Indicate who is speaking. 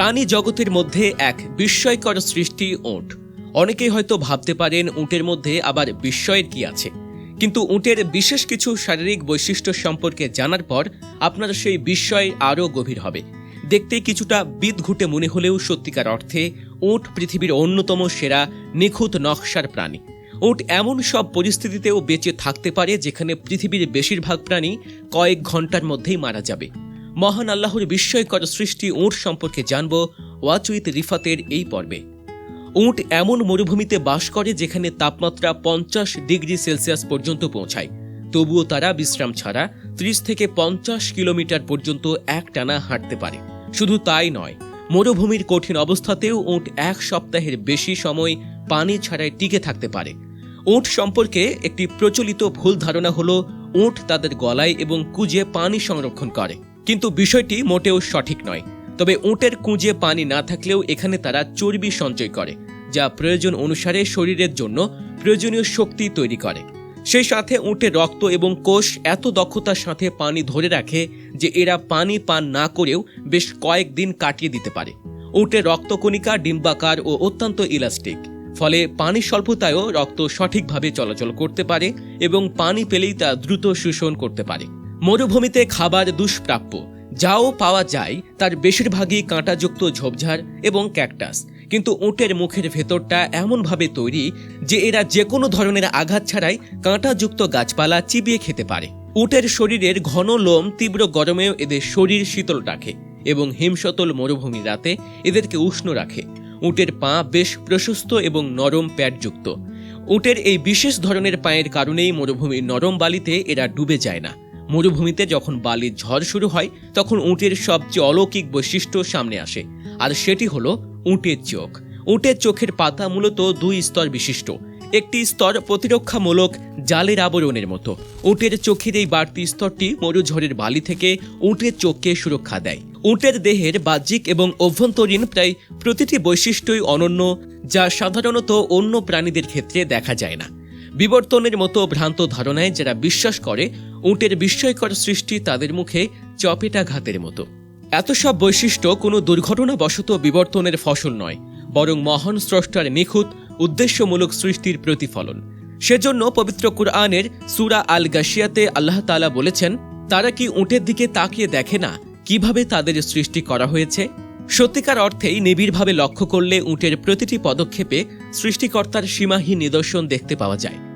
Speaker 1: প্রাণী জগতের মধ্যে এক বিস্ময়কর সৃষ্টি উঁট। অনেকেই হয়তো ভাবতে পারেন উঁটের মধ্যে আবার বিস্ময়ের কি আছে। কিন্তু উঁটের বিশেষ কিছু শারীরিক বৈশিষ্ট্য সম্পর্কে জানার পর আপনার সেই বিস্ময় আরও গভীর হবে। দেখতে কিছুটা বিদঘুটে মনে হলেও সত্যিকার অর্থে উঁট পৃথিবীর অন্যতম সেরা নিখুঁত নকশার প্রাণী। উট এমন সব পরিস্থিতিতেও বেঁচে থাকতে পারে যেখানে পৃথিবীর বেশিরভাগ প্রাণী কয়েক ঘণ্টার মধ্যেই মারা যাবে। মহান আল্লাহর বিস্ময়কর সৃষ্টি উট সম্পর্কে জানব ওয়াচ উইথ রিফাতের এই পর্বে। উঁট এমন মরুভূমিতে বাস করে যেখানে তাপমাত্রা পঞ্চাশ ডিগ্রি সেলসিয়াস পর্যন্ত পৌঁছায়। তবুও তারা বিশ্রাম ছাড়া ত্রিশ থেকে পঞ্চাশ কিলোমিটার পর্যন্ত একটানা হাঁটতে পারে। শুধু তাই নয়, মরুভূমির কঠিন অবস্থাতেও উঁট এক সপ্তাহের বেশি সময় পানি ছাড়াই টিকে থাকতে পারে। উঁট সম্পর্কে একটি প্রচলিত ভুল ধারণা হলো, উঁট তাদের গলায় এবং কুজে পানি সংরক্ষণ করে। কিন্তু বিষয়টি মোটেও সঠিক নয়। তবে উটের কুঁজে পানি না থাকলেও এখানে তারা চর্বি সঞ্চয় করে, যা প্রয়োজন অনুসারে শরীরের জন্য প্রয়োজনীয় শক্তি তৈরি করে। সেই সাথে উটের রক্ত এবং কোষ এত দক্ষতার সাথে পানি ধরে রাখে যে এরা পানি পান না করেও বেশ কয়েকদিন কাটিয়ে দিতে পারে। উটের রক্তকণিকা, ডিম্বাকার ও অত্যন্ত ইলাস্টিক। ফলে পানি স্বল্পতায়ও রক্ত সঠিকভাবে চলাচল করতে পারে এবং পানি পেলেই তা দ্রুত শোষণ করতে পারে। মরুভূমিতে খাবার দুষ্প্রাপ্য। যাও পাওয়া যায় তার বেশিরভাগই কাঁটাযুক্ত ঝোপঝাড় এবং ক্যাকটাস। কিন্তু উটের মুখের ভেতরটা এমনভাবে তৈরি যে এরা যে কোনো ধরনের আঘাত ছাড়াই কাঁটাযুক্ত গাছপালা চিবিয়ে খেতে পারে। উটের শরীরের ঘন লোম তীব্র গরমেও এদের শরীর শীতল রাখে এবং হিমশতল মরুভূমির রাতে এদেরকে উষ্ণ রাখে। উটের পা বেশ প্রশস্ত এবং নরম প্যাডযুক্ত উটের এই বিশেষ ধরনের পায়ের কারণেই মরুভূমির নরম বালিতে এরা ডুবে যায় না। মরুভূমিতে যখন বালির ঝড় শুরু হয়, তখন উটের সবচেয়ে অলৌকিক বৈশিষ্ট্য সামনে আসে। আর সেটি হলো উটের চোখ। উটের চোখের পাতা মূলত দুই স্তর বিশিষ্ট। একটি স্তর প্রতিরক্ষামূলক জালের আবরণের মতো। উটের চোখের এই বাড়তি স্তরটি মরুঝড়ের বালি থেকে উটের চোখকে সুরক্ষা দেয়। উটের দেহের বাহ্যিক এবং অভ্যন্তরীণ প্রায় প্রতিটি বৈশিষ্ট্যই অনন্য, যা সাধারণত অন্য প্রাণীদের ক্ষেত্রে দেখা যায় না। বিবর্তনের মতো ভ্রান্ত ধারণায় যারা বিশ্বাস করে উটের বিস্ময়কর সৃষ্টি তাদের মুখে চপেটাঘাতের মতো। এত সব বৈশিষ্ট্য কোনো দুর্ঘটনাবশত বিবর্তনের ফসল নয়, বরং মহান স্রষ্টার নিখুঁত, উদ্দেশ্যমূলক সৃষ্টির প্রতিফলন। সেজন্য পবিত্র কুরআনের সুরা আল গাশিয়াতে আল্লাহ তাআলা বলেছেন, তারা কি উটের দিকে তাকিয়ে দেখে না কীভাবে তাদের সৃষ্টি করা হয়েছে? সত্যিকার অর্থেই নিবিড়ভাবে লক্ষ্য করলে উটের প্রতিটি পদক্ষেপে সৃষ্টিকর্তার সীমাহীন নিদর্শন দেখতে পাওয়া যায়।